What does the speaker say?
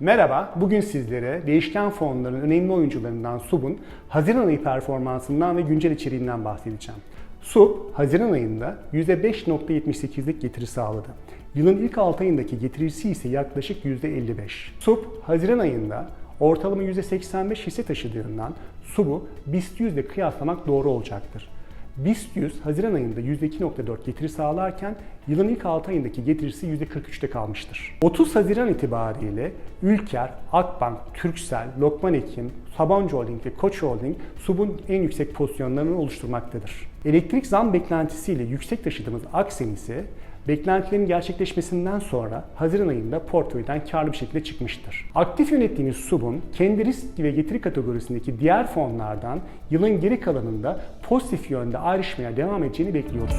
Merhaba, bugün sizlere değişken fonların önemli oyuncularından SUB'un Haziran ayı performansından ve güncel içeriğinden bahsedeceğim. SUB, Haziran ayında %5.78'lik getiri sağladı. Yılın ilk 6 ayındaki getirisi ise yaklaşık %55. SUB, Haziran ayında ortalama %85 hisse taşıdığından SUB'u BIST 100 ile kıyaslamak doğru olacaktır. BIST 100 Haziran ayında %2.4 getiri sağlarken yılın ilk 6 ayındaki getirisi %43'te kalmıştır. 30 Haziran itibariyle Ülker, Akbank, Türksel, Lokman Hekim, Sabancı Holding ve Koç Holding SUB'un en yüksek pozisyonlarını oluşturmaktadır. Elektrik zam beklentisiyle yüksek taşıdığımız Aksen ise beklentilerin gerçekleşmesinden sonra Haziran ayında portföyden karlı bir şekilde çıkmıştır. Aktif yönettiğimiz SUB'un kendi risk ve getiri kategorisindeki diğer fonlardan yılın geri kalanında pozitif yönde ayrışmaya devam edeceğini bekliyoruz.